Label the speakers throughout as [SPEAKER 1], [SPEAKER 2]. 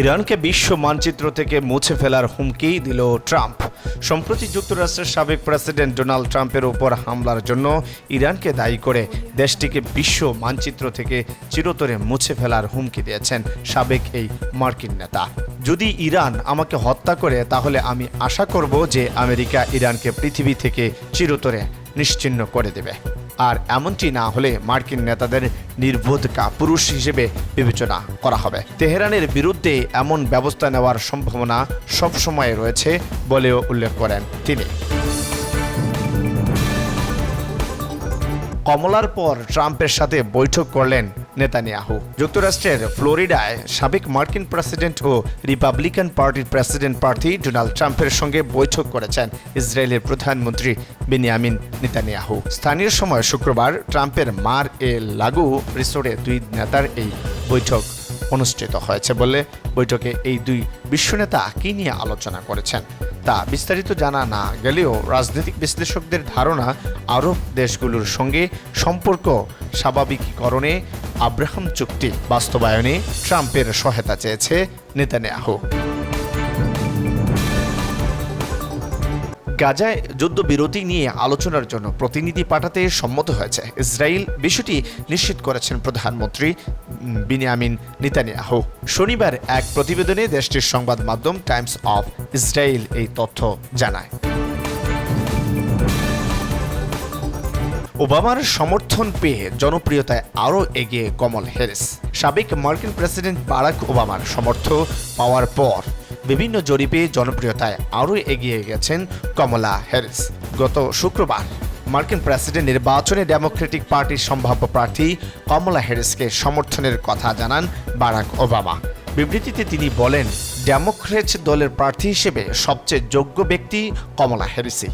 [SPEAKER 1] ইরানকে বিশ্ব মানচিত্র থেকে মুছে ফেলার হুমকি দিল ট্রাম্প সম্প্রতি যুক্তরাষ্ট্রের সাবেক প্রেসিডেন্ট ডোনাল্ড ট্রাম্পের উপর হামলার জন্য ইরানকে দায়ী করে দেশটিকে বিশ্ব মানচিত্র থেকে চিরতরে মুছে ফেলার হুমকি দিয়েছেন সাবেক এই মার্কিন নেতা যদি ইরান আমাকে হত্যা করে তাহলে আমি আশা করব যে আমেরিকা ইরানকে পৃথিবী থেকে চিরতরে নিশ্চিহ্ন করে দেবে আর এমনটি না হলে মার্কিন নেতাদের নির্বোধ কাপুরুষ হিসেবে বিবেচনা করা হবে তেহরানের বিরুদ্ধে এমন ব্যবস্থা নেওয়ার সম্ভাবনা সবসময় রয়েছে বলেও উল্লেখ করেন তিনি কমলার পর ট্রাম্পের সাথে বৈঠক করলেন নেতানিয়াহু যুক্তরাষ্ট্রের ফ্লোরিডায় সাবেক মার্কিন প্রেসিডেন্ট ও রিপাবলিকান পার্টির প্রেসিডেন্ট প্রার্থী ডোনাল্ড ট্রাম্পের সঙ্গে বৈঠক করেছেন ইসরায়েলের প্রধানমন্ত্রী বেনিয়ামিন নেতানিয়াহু স্থানীয় সময় শুক্রবার ট্রাম্পের মার এ লাগু রিসোর্টে দুই নেতার এই বৈঠক অনুষ্ঠিত হয়েছে বলে বৈঠকে এই দুই বিশ্বনেতা কী নিয়ে আলোচনা করেছেন তা বিস্তারিত জানা না গেলেও রাজনৈতিক বিশ্লেষকদের ধারণা আরব দেশগুলোর সঙ্গে সম্পর্ক স্বাভাবিকীকরণে আব্রাহাম চুক্তি বাস্তবায়নে ট্রাম্পের সহায়তা চেয়েছে নেতানিয়াহু গাজায় যুদ্ধবিরতি নিয়ে আলোচনার জন্য প্রতিনিধি পাঠাতে সম্মত হয়েছে ইসরায়েল বিষয়টি নিশ্চিত করেছেন প্রধানমন্ত্রী বিনিয়ামিন নিতানিয়াহু শনিবার এক প্রতিবেদনে দেশটির সংবাদ মাধ্যম টাইমস অফ ইসরায়েল এই তথ্য জানায় ওবামার সমর্থন পেয়ে জনপ্রিয়তায় আরও এগিয়ে কমল হ্যারিস সাবেক মার্কিন প্রেসিডেন্ট বারাক ওবামার সমর্থ পাওয়ার পর বিভিন্ন জরিপে জনপ্রিয়তায় আরও এগিয়ে গেছেন কমলা হ্যারিস গত শুক্রবার মার্কিন প্রেসিডেন্ট নির্বাচনে ডেমোক্রেটিক পার্টির সম্ভাব্য প্রার্থী কমলা হ্যারিসকে সমর্থনের কথা জানান বারাক ওবামা বিবৃতিতে তিনি বলেন ডেমোক্রেট দলের প্রার্থী হিসেবে সবচেয়ে যোগ্য ব্যক্তি কমলা হ্যারিসই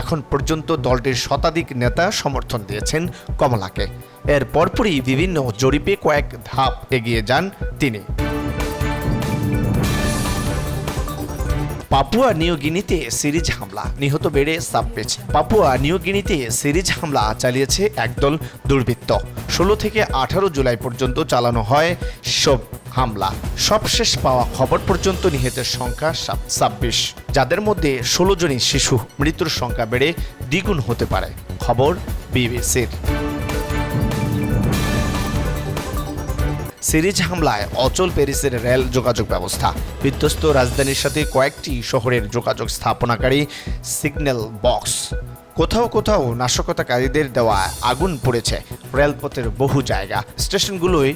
[SPEAKER 1] এখন পর্যন্ত দলটির শতাধিক নেতা সমর্থন দিয়েছেন কমলাকে এর পরপরই বিভিন্ন জরিপে কয়েক ধাপ এগিয়ে যান তিনি পাপুয়া নিউ গিনিতে সিরিজ হামলা নিহত বেড়ে সাবপেজ পাপুয়া নিউ গিনিতে সিরিজ হামলা চালিয়েছে একদল দুর্বৃত্ত ষোলো থেকে আঠারো জুলাই পর্যন্ত চালানো হয় সব হামলা সবশেষ পাওয়া খবর পর্যন্ত নিহতের সংখ্যা ছাব্বিশ যাদের মধ্যে ষোলো জনই শিশু মৃত্যুর সংখ্যা বেড়ে দ্বিগুণ হতে পারে খবর বিবিসির সিরিজ হামলায় অচল প্যারিসের রেল যোগাযোগ ব্যবস্থা বিধ্বস্ত রাজধানীর সাথে কয়েকটি শহরের যোগাযোগ স্থাপনাকারী সিগন্যাল বক্স কোথাও কোথাও নাশকতাকারীদের দেওয়া আগুন পড়েছে রেলপথের বহু জায়গা স্টেশনগুলোয়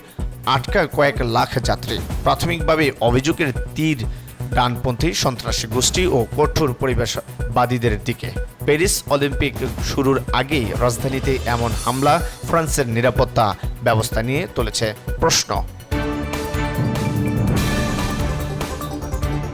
[SPEAKER 1] আটকা কয়েক লাখ যাত্রী প্রাথমিকভাবে অভিযোগের তীর ডানপন্থী সন্ত্রাসী গোষ্ঠী ও কঠোর পরিবেশবাদীদের দিকে প্যারিস অলিম্পিক শুরুর আগেই রাজধানীতে এমন হামলা ফ্রান্সের নিরাপত্তা ব্যবস্থা নিয়ে তুলেছে প্রশ্ন